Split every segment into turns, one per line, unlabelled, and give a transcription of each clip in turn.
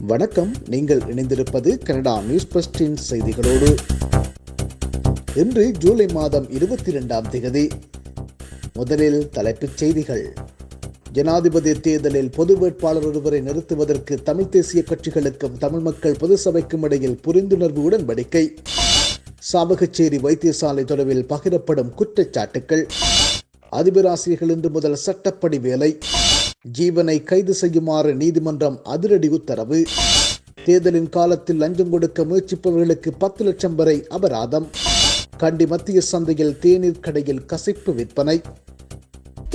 வணக்கம். நீங்கள் இணைந்திருப்பது கனடா நியூஸ் பஸ்டின் செய்திகளோடு. இன்று ஜூலை மாதம் இருபத்தி இரண்டாம் தேதி முதலில் தலைப்புச் செய்திகள். ஜனாதிபதி தேர்தலில் பொது வேட்பாளர் ஒருவரை நிறுத்துவதற்கு தமிழ் தேசிய கட்சிகளுக்கும் தமிழ் மக்கள் பொது சபைக்கும் இடையில் புரிந்துணர்வு உடன்படிக்கை. சாவகச்சேரி வைத்தியசாலை தொடர்பில் பகிரப்படும் குற்றச்சாட்டுக்கள். அதிபர் ஆசிரியர்கள் இன்று முதல் சட்டப்படி வேலை. ஜீவனை கைது செய்யுமாறு நீதிமன்றம் அதிரடி உத்தரவு. தேர்தலின் காலத்தில் லஞ்சம் கொடுக்க முயற்சிப்பவர்களுக்கு பத்து லட்சம் வரை அபராதம். கண்டி மத்திய சந்தையில் தேநீர் கடையில் கசிப்பு விற்பனை.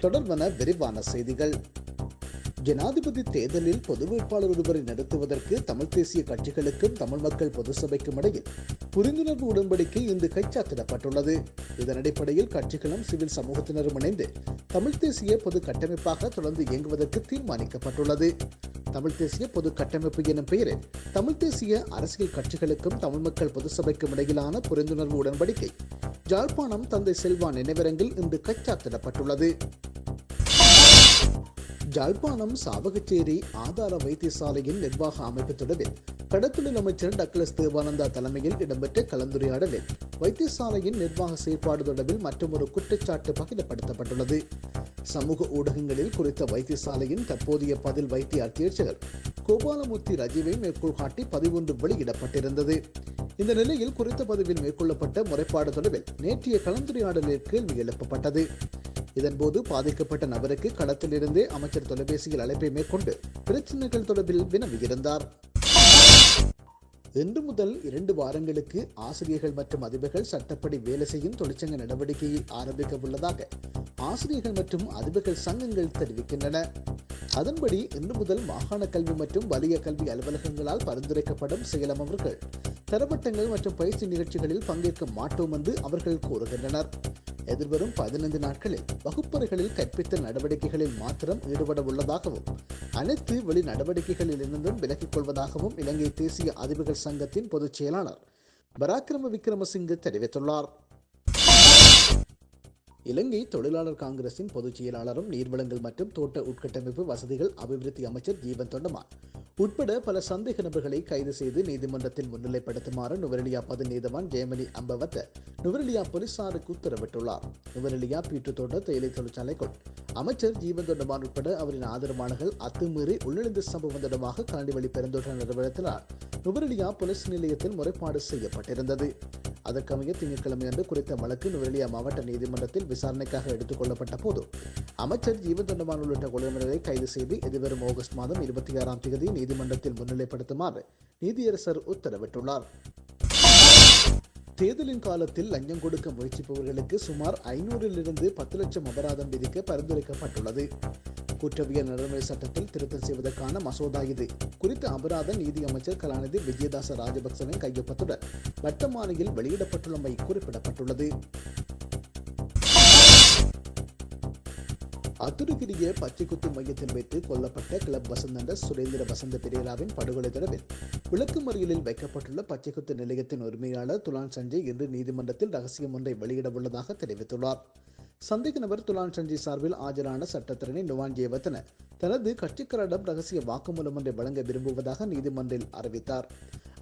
தொடர்பான விரிவான செய்திகள். ஜனாதிபதி தேர்தலில் பொது வேட்பாளர் ஒருவரை நடத்துவதற்கு தமிழ் தேசிய கட்சிகளுக்கும் தமிழ் மக்கள் பொது சபைக்கும் இடையில் புரிந்துணர்வு உடன்படிக்கை இன்று கைச்சாத்திடப்பட்டுள்ளது. இதன் அடிப்படையில் கட்சிகளும் சிவில் சமூகத்தினரும் இணைந்து தமிழ் தேசிய பொது கட்டமைப்பாக தொடர்ந்து இயங்குவதற்கு தீர்மானிக்கப்பட்டுள்ளது. தமிழ் தேசிய பொது கட்டமைப்பு எனும் பெயரில் தமிழ் தேசிய அரசியல் கட்சிகளுக்கும் தமிழ் மக்கள் பொது சபைக்கும் இடையிலான புரிந்துணர்வு உடன்படிக்கை ஜாழ்ப்பாணம் தந்தை செல்வா நினைவரங்கில் இன்று கைச்சாத்திடப்பட்டுள்ளது. ஜாழ்ப்பாணம் சாவகச்சேரி ஆதார வைத்தியசாலையின் நிர்வாக அமைப்பு தொடர்பில் கடத்தொழில் அமைச்சர் டக்ளஸ் தேவானந்தா தலைமையில் இடம்பெற்ற கலந்துரையாடலில் வைத்தியசாலையின் நிர்வாக செயற்பாடு தொடர்பில் மற்றொரு குற்றச்சாட்டு பகிரப்படுத்தப்பட்டுள்ளது. சமூக ஊடகங்களில் குறித்த வைத்தியசாலையின் தற்போதைய பதில் வைத்திய அத்தியட்சகர் கோபாலமூர்த்தி ரஜீவை மேற்கோள் காட்டி பதிவொன்று வெளியிடப்பட்டிருந்தது. இந்த நிலையில் குறித்த பதிவில் மேற்கொள்ளப்பட்ட முறைப்பாடு தொடர்பில் நேற்றைய கலந்துரையாடலில் கேள்வி எழுப்பப்பட்டது. இதன்போது பாதிக்கப்பட்ட நபருக்கு களத்திலிருந்தே அமைச்சர் தொலைபேசியில் அழைப்பை மேற்கொண்டு பிரச்சினைகள் தொடர்பில் வினவியிருந்தார். இன்று முதல் இரண்டு வாரங்களுக்கு ஆசிரியர்கள் மற்றும் அதிபர்கள் சட்டப்படி வேலை செய்யும் தொழிற்சங்க நடவடிக்கையை ஆரம்பிக்க உள்ளதாக ஆசிரியர்கள் மற்றும் அதிபர்கள் சங்கங்கள் தெரிவிக்கின்றன. அதன்படி இன்று முதல் மாகாண கல்வி மற்றும் வலிய கல்வி அலுவலகங்களால் பரிந்துரைக்கப்படும் செயலமவர்கள் தரவட்டங்கள் மற்றும் பயிற்சி நிகழ்ச்சிகளில் பங்கேற்க மாட்டோம் என்று அவர்கள் கூறுகின்றனர். எதிர்வரும் பதினைந்து நாட்களில் வகுப்பறைகளில் கற்பித்தல் நடவடிக்கைகளில் மாத்திரம் ஈடுபட உள்ளதாகவும் அனைத்து வெளி நடவடிக்கைகளில் இருந்தும் விலகிக் கொள்வதாகவும் இலங்கை தேசிய அதிபர்கள் சங்கத்தின் பொதுச் செயலாளர் பராக்கிரம விக்ரமசிங்கு தெரிவித்துள்ளார். இலங்கை தொழிலாளர் காங்கிரசின் பொதுச் செயலாளரும் நீர்வளங்கள் மற்றும் தோட்ட உட்கட்டமைப்பு வசதிகள் அபிவிருத்தி அமைச்சர் ஜீவன் தொண்டமான் உட்பட பல சந்தேக நபர்களை கைது செய்து நீதிமன்றத்தில் முன்னிலைப்படுத்துமாறு நுவரெலியா பது நீதவான் ஜெயமணி அம்பவத்த நுவரெலியா போலீசாருக்கு உத்தரவிட்டுள்ளார். நுவரெலியா பீட்டு தேயிலை தொழிற்சாலைக்குள் அமைச்சர் ஜீவன் தொண்டமான் உட்பட அவரின் ஆதரவாளர்கள் அத்துமீறி உள்நுழைந்த சம்பவம் தொடர்பாக காண்டிவழி பெருந்தோட்ட நிறுவனத்தினால் நுவரெலியா போலீஸ் நிலையத்தில் முறைப்பாடு செய்யப்பட்டிருந்தது. அதற்கமைய திங்கட்கிழமையன்று குறித்த வழக்கு நுவரெலியா மாவட்ட நீதிமன்றத்தில் விசாரணைக்காக எடுத்துக் கொள்ளப்பட்ட போது அமைச்சர் ஜீவன் தொண்டமான் உள்ளிட்ட குழுவினரை கைது செய்து எதிர்வரும் ஆகஸ்ட் மாதம் இருபத்தி ஆறாம் தேதி நீதிமன்றத்தில் முன்னிலைப்படுத்துமாறு நீதியரசர் உத்தரவிட்டுள்ளார். தேர்தலின் காலத்தில் லஞ்சம் கொடுக்க முயற்சிப்பவர்களுக்கு சுமார் ஐநூறிலிருந்து பத்து லட்சம் அபராதம் விதிக்க பரிந்துரைக்கப்பட்டுள்ளது. குற்றவியல் நடைமுறை சட்டத்தில் திருத்தம் செய்வதற்கான மசோதா இது. குறித்த அபராத நீதி அமைச்சர் கலாநிதி விஜயதாச ராஜபக்சவின் கையொப்பத்துடன் வட்டமானியில் வெளியிடப்பட்டுள்ளமை குறிப்பிடப்பட்டுள்ளது. அத்துருகிரிய பச்சைக்குத்து மையத்தில் வைத்து கொல்லப்பட்ட கிளப் வசந்தண்ட சுரேந்திர வசந்த பெரியராவின் படுகொலை தொடர்பில் விளக்கு மறியலில் வைக்கப்பட்டுள்ள பச்சைக்குத்து நிலையத்தின் உரிமையாளர் துலான் சஞ்சய் இன்று நீதிமன்றத்தில் ரகசியம் ஒன்றை வெளியிட உள்ளதாக தெரிவித்துள்ளார். சந்தேக நபர் துலான் சஞ்சய் சார்பில் ஆஜரான சட்டத்திறனை நுவான் ஜேவத்தன தனது கட்சிக்காரரிடம் ரகசிய வாக்குமூலம் ஒன்றை வழங்க விரும்புவதாக நீதிமன்றில் அறிவித்தார்.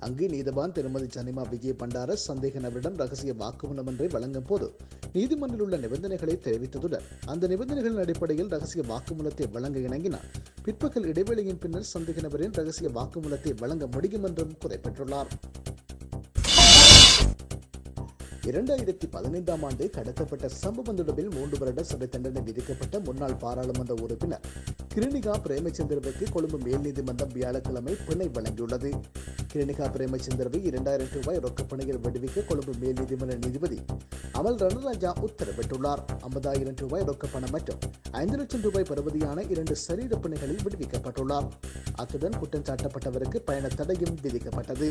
அங்கு நீதவான் திருமதி சனிமா விஜய பண்டார சந்தேக நபரிடம் ரகசிய வாக்குமூலம் ஒன்றை வழங்கும் போது நீதிமன்றில் உள்ள நிபந்தனைகளை தெரிவித்ததுடன் அந்த நிபந்தனைகளின் அடிப்படையில் ரகசிய வாக்குமூலத்தை வழங்க இணங்கினார். பிற்பகல் இடைவெளியின் பின்னர் சந்தேக நபரின் ரகசிய வாக்குமூலத்தை வழங்க முடியும் என்றும் குறிப்பிட்டுள்ளார். இரண்டாயிரத்தி பதினைந்தாம் ஆண்டு கடத்தப்பட்ட சம்பவம் தொடர்பில் மூன்று வருட சிறை தண்டனை விதிக்கப்பட்ட முன்னாள் பாராளுமன்ற உறுப்பினர் கிருணிகா பிரேமச்சந்திரவுக்கு கொழும்பு மேல் நீதிமன்றம் வியாழக்கிழமை பிணை வழங்கியுள்ளது. கிருணிகா பிரேமச்சந்திரவை இரண்டாயிரம் ரூபாய் ரொக்கப்பணியில் விடுவிக்க கொழும்பு மேல் நீதிமன்ற நீதிபதி அமல் ரணராஜா உத்தரவிட்டுள்ளார். ஐம்பதாயிரம் ரூபாய் ரொக்கப்பணம் மற்றும் ஐந்து லட்சம் ரூபாய் பருவதியான இரண்டு சரீர பிணைகளில் விடுவிக்கப்பட்டுள்ளார். அத்துடன் குற்றம் சாட்டப்பட்டவருக்கு பயண தடையும் விதிக்கப்பட்டது.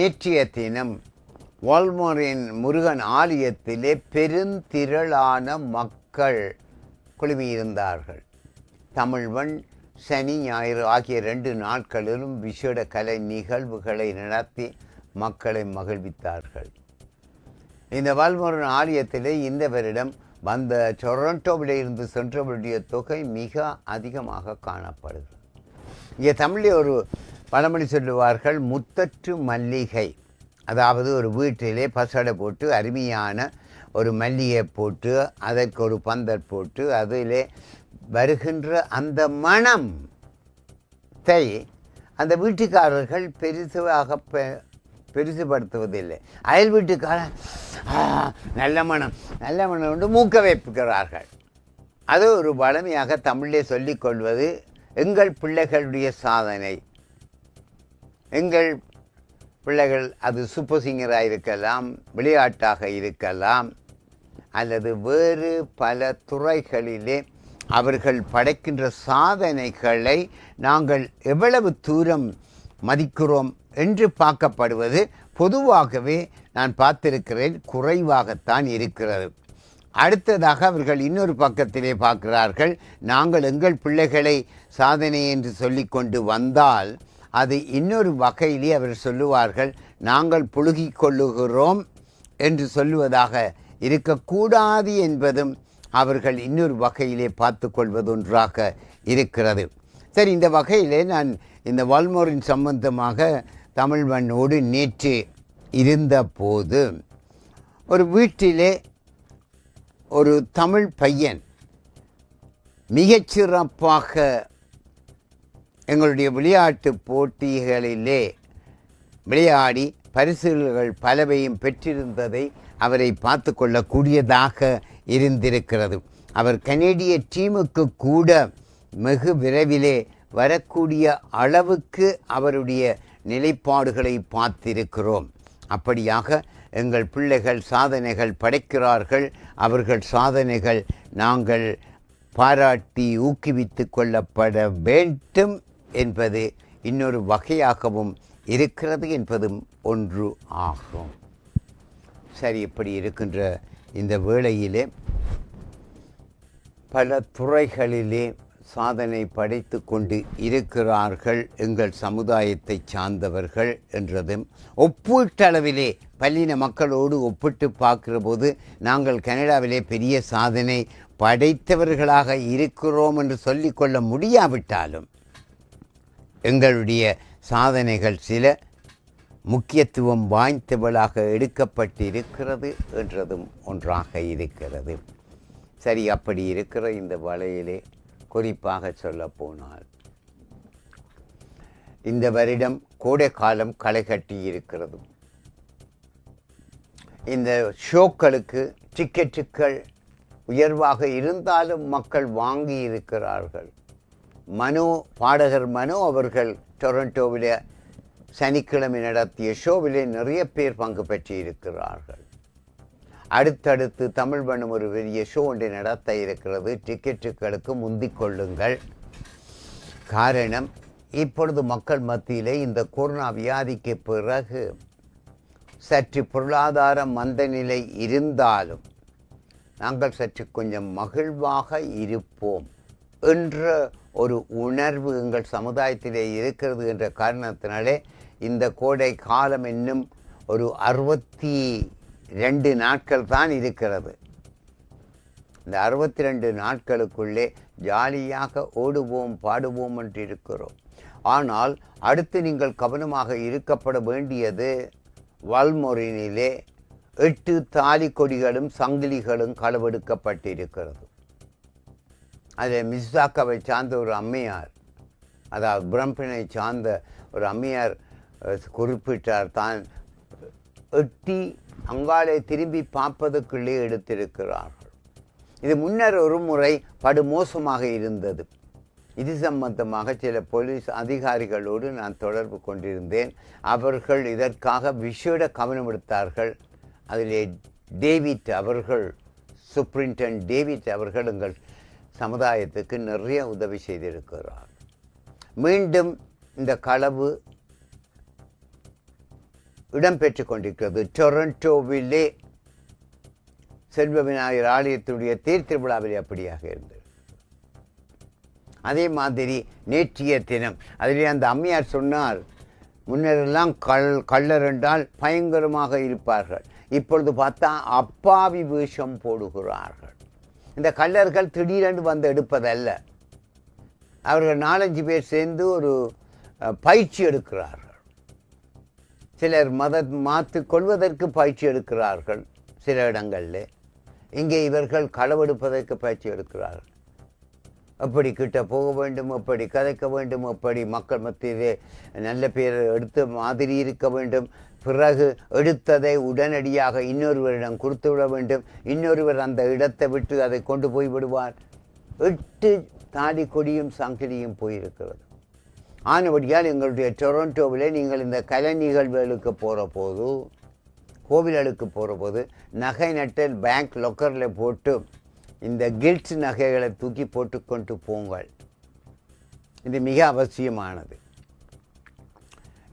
நேற்றைய தினம் வால்மோரின் முருகன் ஆலயத்திலே பெருந்திரளான மக்கள் குழுமியிருந்தார்கள். தமிழ்வன் சனி ஞாயிறு ஆகிய ரெண்டு நாட்களிலும் விசேட கலை நிகழ்வுகளை நடத்தி மக்களை மகிழ்வித்தார்கள். இந்த வால்மோரன் ஆலயத்திலே இந்த வருடம் வந்த டொரண்டோவில் இருந்து சென்றவருடைய தொகை மிக அதிகமாக காணப்படுகிறது. இங்கே தமிழில் ஒரு பழமொழி சொல்லுவார்கள் முத்தற்று மல்லிகை. அதாவது ஒரு வீட்டிலே பசடை போட்டு அருமையான ஒரு மல்லிகை போட்டு அதற்கு ஒரு பந்தல் போட்டு அதிலே வருகின்ற அந்த மணத்தை அந்த வீட்டுக்காரர்கள் பெருசாக பெ- பெருசுபடுத்துவதில்லை. அயல் வீட்டுக்காரன் நல்ல மனம் நல்ல மனம் என்று மூக்க வைப்புகிறார்கள். அது ஒரு வளமையாக தமிழே சொல்லிக் கொள்வது எங்கள் பிள்ளைகளுடைய சாதனை. எங்கள் பிள்ளைகள் அது சூப்பர் சிங்கராக இருக்கலாம் விளையாட்டாக இருக்கலாம் அல்லது வேறு பல துறைகளிலே அவர்கள் படைக்கின்ற சாதனைகளை நாங்கள் எவ்வளவு தூரம் மதிக்கிறோம் என்று பார்க்கப்படுவது பொதுவாகவே நான் பார்த்திருக்கிறேன் குறைவாகத்தான் இருக்கிறது. அடுத்ததாக அவர்கள் இன்னொரு பக்கத்திலே பார்க்கிறார்கள் நாங்கள் எங்கள் பிள்ளைகளை சாதனை என்று சொல்லிக்கொண்டு வந்தால் அது இன்னொரு வகையிலே அவர் சொல்லுவார்கள் நாங்கள் புழுகி கொள்ளுகிறோம் என்று சொல்லுவதாக இருக்கக்கூடாது என்பதும் அவர்கள் இன்னொரு வகையிலே பார்த்து கொள்வதொன்றாக இருக்கிறது. சரி இந்த வகையிலே நான் இந்த வால்மோரின் சம்பந்தமாக தமிழ்மண்ணோடு நேற்று இருந்தபோது ஒரு வீட்டிலே ஒரு தமிழ் பையன் மிகச்சிறப்பாக எங்களுடைய விளையாட்டு போட்டிகளிலே விளையாடி பரிசுகள் பலவையும் பெற்றிருந்ததை அவரை பார்த்து கொள்ளக்கூடியதாக இருந்திருக்கிறது. அவர் கனேடிய டீமுக்கு கூட வெகு விரைவிலே வரக்கூடிய அளவுக்கு அவருடைய நிலைப்பாடுகளை பார்த்திருக்கிறோம். அப்படியாக எங்கள் பிள்ளைகள் சாதனைகள் படைக்கிறார்கள். அவர்கள் சாதனைகள் நாங்கள் பாராட்டி ஊக்குவித்து கொள்ளப்பட வேண்டும் என்பது இன்னொரு வகையாகவும் இருக்கிறது என்பதும் ஒன்று ஆகும். சரி இப்படி இருக்கின்ற இந்த வேளையிலே பல துறைகளிலே சாதனை படைத்து கொண்டு இருக்கிறார்கள் எங்கள் சமுதாயத்தை சார்ந்தவர்கள் என்றதும் ஒப்பீட்டளவிலே பல்லின மக்களோடு ஒப்பிட்டு பார்க்கிற போது நாங்கள் கனடாவிலே பெரிய சாதனை படைத்தவர்களாக இருக்கிறோம் என்று சொல்லிக்கொள்ள முடியாவிட்டாலும் எங்களுடைய சாதனைகள் சில முக்கியத்துவம் வாய்ந்தவளாக எடுக்கப்பட்டிருக்கிறது என்றதும் ஒன்றாக இருக்கிறது. சரி அப்படி இருக்கிற இந்த வலையிலே குறிப்பாக சொல்லப்போனால் இந்த வருடம் கோடை காலம் களை கட்டி இருக்கிறது. இந்த ஷோக்களுக்கு டிக்கெட்டுகள் உயர்வாக இருந்தாலும் மக்கள் வாங்கி இருக்கிறார்கள். மனோ பாடகர் மனோ அவர்கள் டொரண்டோவில் சனிக்கிழமை நடத்திய ஷோவிலே நிறைய பேர் பங்கு பெற்று இருக்கிறார்கள் அடுத்தடுத்து தமிழ் பண்ணும் ஒரு பெரிய ஷோ ஒன்றை நடத்த இருக்கிறது. டிக்கெட்டுகளுக்கு முந்திக் கொள்ளுங்கள். காரணம் இப்பொழுது மக்கள் மத்தியிலே இந்த கொரோனா வியாதிக்கு பிறகு சற்று பொருளாதார மந்த நிலை இருந்தாலும் நாங்கள் சற்று கொஞ்சம் மகிழ்வாக இருப்போம் என்ற ஒரு உணர்வு எங்கள் சமுதாயத்திலே இருக்கிறது என்ற காரணத்தினாலே இந்த கோடை காலம் இன்னும் ஒரு அறுபத்தி ரெண்டு நாட்கள் தான் இருக்கிறது. இந்த அறுபத்தி ரெண்டு நாட்களுக்குள்ளே ஜாலியாக ஓடுவோம் பாடுவோம் என்று இருக்கிறோம். ஆனால் அடுத்து நீங்கள் கவனமாக இருக்கப்பட வேண்டியது வல்மொரினிலே எட்டு தாலி கொடிகளும் சங்கிலிகளும் களவெடுக்கப்பட்டிருக்கிறது. அதில் மிஸ்ஸாக்காவை சார்ந்த ஒரு அம்மையார் அதாவது பிரம்பினை சார்ந்த ஒரு அம்மையார் குறிப்பிட்டார். தான் எட்டி அங்காலே திரும்பி பார்ப்பதற்குள்ளே எடுத்திருக்கிறார்கள் இது முன்னர் ஒரு முறை படுமோசமாக இருந்தது. இது சம்பந்தமாக சில போலீஸ் அதிகாரிகளோடு நான் தொடர்பு கொண்டிருந்தேன். அவர்கள் இதற்காக விஷேட கவனம் எடுத்தார்கள். அதிலே டேவிட் அவர்கள் சுப்ரிண்டன் டேவிட் அவர்கள் எங்கள் சமுதாயத்துக்கு நிறைய உதவி செய்திருக்கிறார். மீண்டும் இந்த களவு இடம்பெற்று கொண்டிருக்கிறது. டொரண்டோவிலே செல்வ விநாயகர் ஆலயத்துடைய தேர் திருவிழாவிலே அப்படியாக இருந்தது. அதே மாதிரி நேற்றைய தினம் அதிலே அந்த அம்மையார் சொன்னார் முன்னரெல்லாம் கல் கள்ளர் என்றால் பயங்கரமாக இருப்பார்கள். இப்பொழுது பார்த்தா அப்பாவி வேஷம் போடுகிறார்கள். இந்த கல்லர்கள் திடீரென்று வந்து எடுப்பதல்ல. அவர்கள் நாலஞ்சு பேர் சேர்ந்து ஒரு பயிற்சி எடுக்கிறார்கள். சிலர் மத மாற்று கொள்வதற்கு பயிற்சி எடுக்கிறார்கள் சில இடங்களில். இங்கே இவர்கள் களவெடுப்பதற்கு பயிற்சி எடுக்கிறார்கள். எப்படி கிட்ட போக வேண்டும் எப்படி கதைக்க வேண்டும் எப்படி மக்கள் மத்தியிலே நல்ல பேர் எடுத்த மாதிரி இருக்க வேண்டும் பிறகு எடுத்ததை உடனடியாக இன்னொருவரிடம் கொடுத்து விட வேண்டும். இன்னொருவர் அந்த இடத்தை விட்டு அதை கொண்டு போய் விடுவார். எட்டு தாடி கொடியும் சங்கிலியும் போயிருக்கிறது. ஆனபடியால் எங்களுடைய டொரண்டோவிலே நீங்கள் இந்த கலை நிகழ்வுகளுக்கு போகிற போது கோவில்களுக்கு போகிற போது நகை நட்டல் பேங்க் லொக்கரில் போட்டு இந்த கில்ட் நகைகளை தூக்கி போட்டுக்கொண்டு போங்கள். இது மிக அவசியமானது.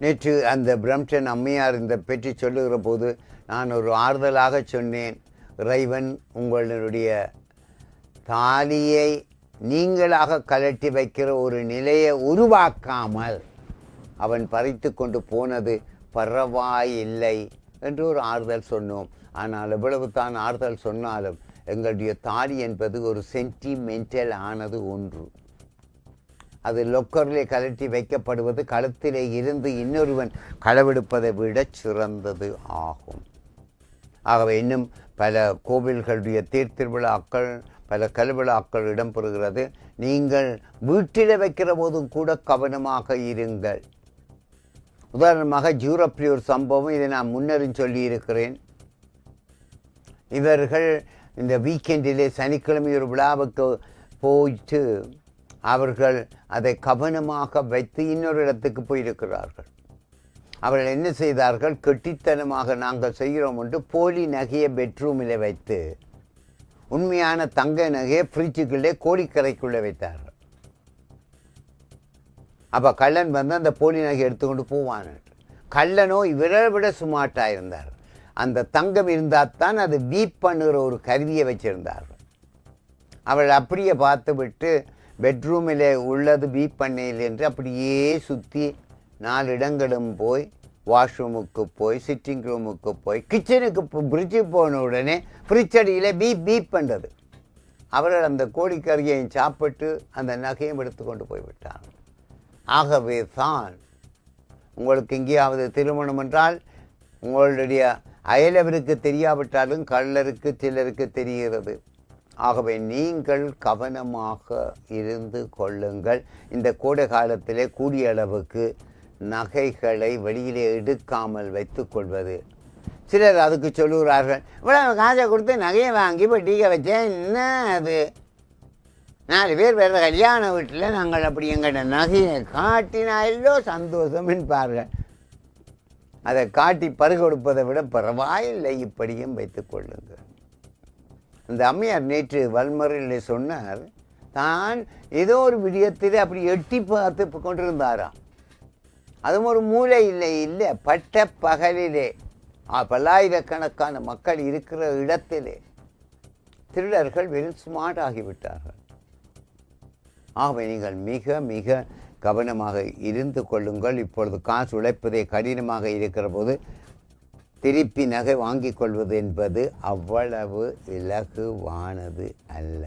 நேற்று அந்த பிரம்டன் அம்மையார் இந்த பற்றி சொல்லுகிற போது நான் ஒரு ஆறுதலாக சொன்னேன். இறைவன் உங்களுடைய தாலியை நீங்களாக கலட்டி வைக்கிற ஒரு நிலையை உருவாக்காமல் அவன் பறித்து கொண்டு போனது பரவாயில்லை என்று ஒரு ஆறுதல் சொன்னோம். ஆனால் எவ்வளவு தான் ஆறுதல் சொன்னாலும் எங்களுடைய தாலி என்பது ஒரு சென்டிமெண்டல் ஆனது ஒன்று. அது லொக்கரிலே கலட்டி வைக்கப்படுவது களத்திலே இருந்து இன்னொருவன் களவெடுப்பதை விட சிறந்தது ஆகும். ஆகவே இன்னும் பல கோவில்களுடைய தேர் திருவிழாக்கள் பல கல்விழாக்கள் இடம்பெறுகிறது. நீங்கள் வீட்டில் வைக்கிற போதும் கூட கவனமாக இருங்கள். உதாரணமாக ஜூரப்ரி ஒரு சம்பவம் இதை நான் முன்னரும் சொல்லியிருக்கிறேன். இவர்கள் இந்த வீக்கெண்டிலே சனிக்கிழமை ஒரு விழாவுக்கு போயிட்டு அவர்கள் அதை கவனமாக வைத்து இன்னொரு இடத்துக்கு போயிருக்கிறார்கள். அவர்கள் என்ன செய்தார்கள்? கெட்டித்தனமாக நாங்கள் செய்கிறோம் என்று போலி நகையை பெட்ரூமில் வைத்து உண்மையான தங்க நகையை ஃப்ரிட்ஜுக்குள்ளே கோடிக்கரைக்குள்ளே வைத்தார்கள். அப்போ கள்ளன் வந்து அந்த போலி நகை எடுத்துக்கொண்டு போவான். கள்ளனோ இவரை விட சுமாட்டாக இருந்தார். அந்த தங்கம் இருந்தால் தான் அது வீப் பண்ணுகிற ஒரு கருவியை வச்சுருந்தார்கள். அவள் அப்படியே பார்த்து விட்டு பெட்ரூமில் உள்ளது பீப் பண்ணையில் என்று அப்படியே சுற்றி நாலு இடங்களும் போய் வாஷ்ரூமுக்கு போய் சிட்டிங் ரூமுக்கு போய் கிச்சனுக்கு ஃப்ரிட்ஜு போன உடனே ஃப்ரிட்ஜ் அடியில் பீப் பீப் பண்ணுறது அவர்கள் அந்த கோழிக்கறியை சாப்பிட்டு அந்த நகையும் எடுத்து கொண்டு போய்விட்டார். ஆகவே தான் உங்களுக்கு எங்கேயாவது திருமணம் என்றால் உங்களுடைய அயலவருக்கு தெரியாவிட்டாலும் கள்ளருக்கு சிலருக்கு தெரிகிறது. ஆகவே நீங்கள் கவனமாக இருந்து கொள்ளுங்கள். இந்த கோடை காலத்திலே கூடிய அளவுக்கு நகைகளை வெளியிலே எடுக்காமல் வைத்துக்கொள்வது சிலர் அதுக்கு சொல்லுகிறார்கள் இவ்வளோ காசை கொடுத்து நகையை வாங்கி பெட்டிக்க வச்சேன் என்ன அது? நாலு பேர் வேறு கல்யாண வீட்டில் நாங்கள் அப்படி எங்கள்ட நகையை காட்டினா சந்தோஷம் என்பார்கள். அதை காட்டி பருகொடுப்பதை விட பரவாயில்லை இப்படியும் வைத்துக் கொள்ளுங்கள். அந்த அம்மையார் நேற்று வல்மறையில் சொன்னார் தான் ஏதோ ஒரு விடயத்தில் அப்படி எட்டி பார்த்து கொண்டிருந்தாராம். அதுவும் ஒரு மூலை இல்லை இல்லை பட்ட பகலிலே பல்லாயிரக்கணக்கான மக்கள் இருக்கிற இடத்திலே திருடர்கள் வெறும் ஸ்மார்ட் ஆகிவிட்டார்கள். ஆகவே நீங்கள் மிக மிக கவனமாக இருந்து கொள்ளுங்கள். இப்பொழுது காசு உழைப்பதே கடினமாக இருக்கிற போது திருப்பி நகை வாங்கிக் கொள்வது என்பது அவ்வளவு இலகுவானது அல்ல.